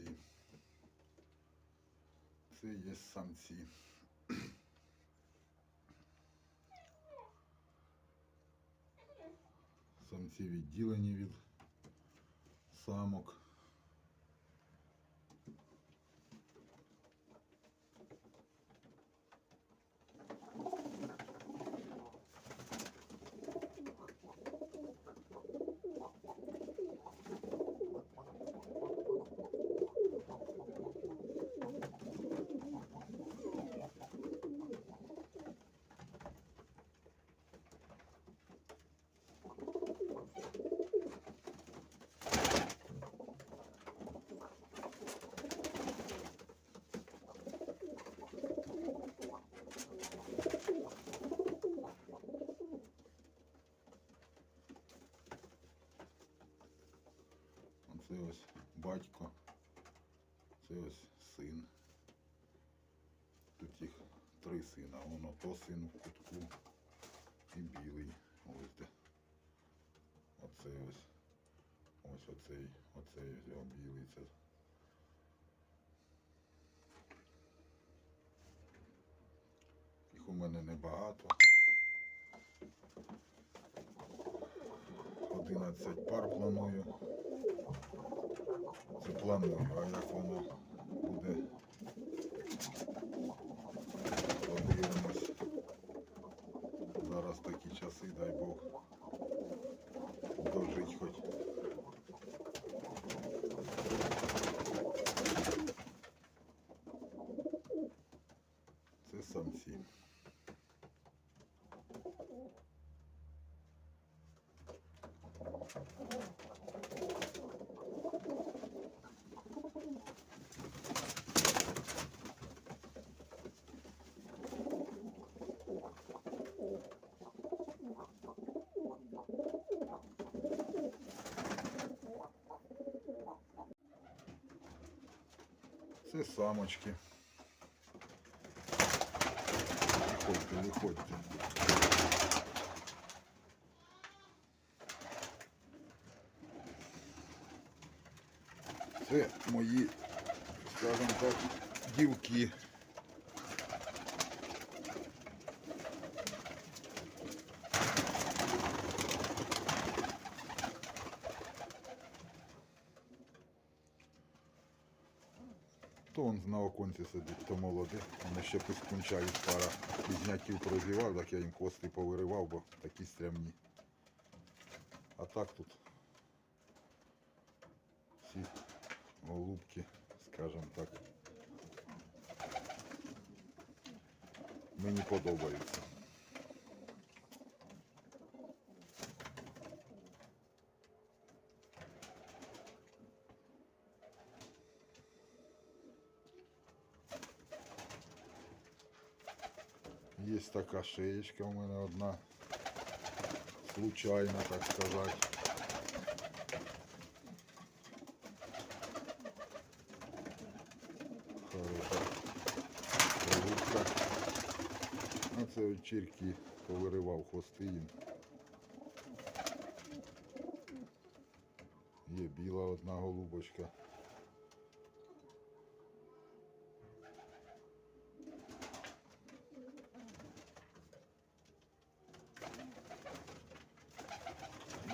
самці. Це є самці. Самці відділені від самок. Батько, це ось син. Тут їх три сина. Воно то син в кутку і білий. Ось де. Оце ось. Ось оцей, оцей його білий. Це. Їх у мене небагато. 11 пар планую. Це планую, а як воно буде. Подивимось. Зараз такі часи, дай Бог. Дожить хоч. Це самці. Це самочки. Виходьте, виходьте. Це мої, скажімо так, дівки. То он на оконці сидить, то молоде. Вони ще пискунчають пара пізняків прозівав, так я їм кости повиривав, бо такі стрямні. А так тут всі голубки, скажімо так. Мені подобаються. Є така шеєчка у мене одна. Случайно, так сказати. А це вечірки повиривав хвости їм. Є біла одна голубочка.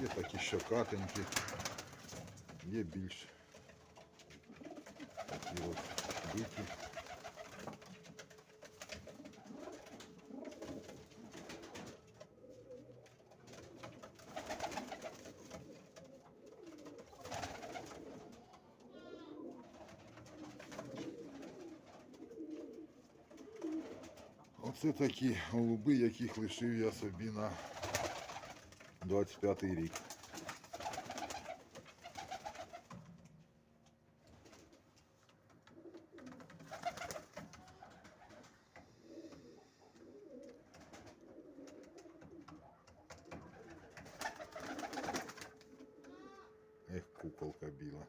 Є такі щокатенькі, є більш такі от биті. Оце такі голуби, яких лишив я собі на 25 рік. Куколка біла.